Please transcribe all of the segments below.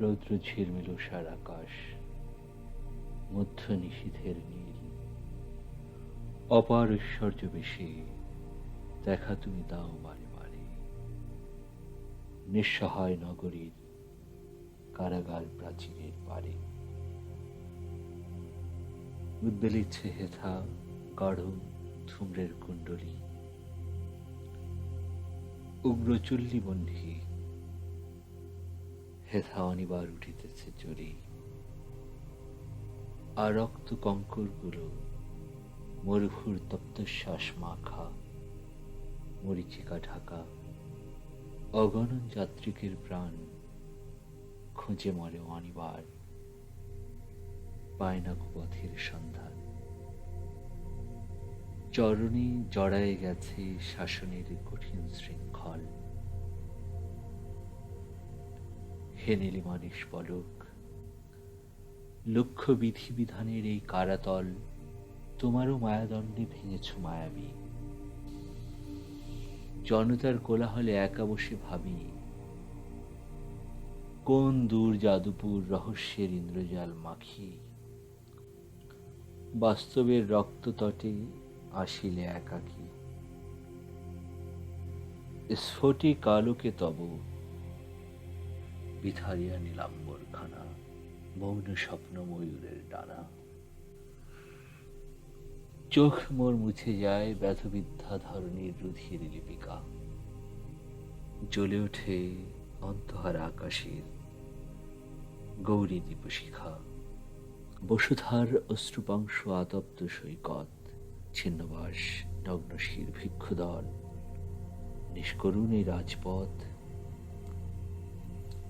রৌদ্র ঝিলমিল সার আকাশ, মধ্য নিশীথের নীল। অপার ঐশ্বর্য বেশি, দেখা তুমি দাও বারে বারে। নিঃসহায় নগরীর কারাগার প্রাচীরের পারে। উদ্বেলিচ্ছে হেথা গাঢ় ধূম্রের কুণ্ডলী। উগ্রচুল্লি বন্ধি হেথা অনিবার উঠিতেছে চড়ি আর রক্ত কঙ্করগুলো মরুভুর তপ্তশ্বাস মাখা, মরিচিকা ঢাকা। অগণন যাত্রিকের প্রাণ খুঁজে মরে অনিবার। পায় না পথের সন্ধান। চরণে জড়ায়ে গেছে শাসনের কঠিন শৃঙ্খল। হে নীলিমানিস পলক, লক্ষ্য বিধি বিধানের এই কারাতল তোমারও মায়াদণ্ডে ভেঙেছ মায়াবী। জনতার কোলাহলে একা বসে ভাবি, কোন দূর জাদুপুর রহস্যের ইন্দ্রজাল মাখি? বাস্তবের রক্ততটে আসিলে একাকী। স্ফটিক আলোকে তব বিথারিয়া নীলাম্বর খানা মৌন স্বপ্ন ময়ূরের ডানা। চোখ মোর মুছে যায় ব্যথবিদ্যা ধরনের রুধির লিপিকা। জ্বলে ওঠে অন্তহার আকাশের গৌরী দীপশিখা। বসুধার অশ্রুপাংশ আতপ্ত সৈকত, ছিন্নবাস নগ্নশীর ভিক্ষুদল নিষ্করুণ এই রাজপথ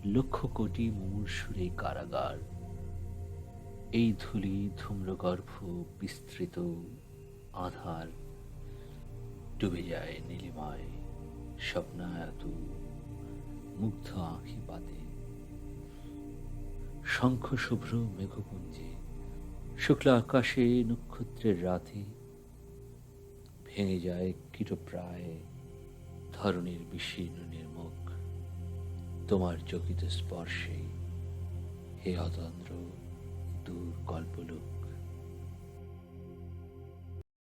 লক্ষ কোটি মুমূর্ষুর এই কারাগার। এই ধুলি ধূম্রগর্ভ বিস্তৃত আধার ডুবে যায় নীলিমায় স্বপ্নায়ত মুগ্ধ আঁখি পাতে শঙ্খ শুভ্র মেঘপুঞ্জে, শুক্লা আকাশে নক্ষত্রের রাতে ভেঙে যায় কীটপ্রায় ধরনের বিশীর্ণ নির্মুখ তোমার চকিত স্পর্শে হে অতন্দ্র দূর কল্পলোক।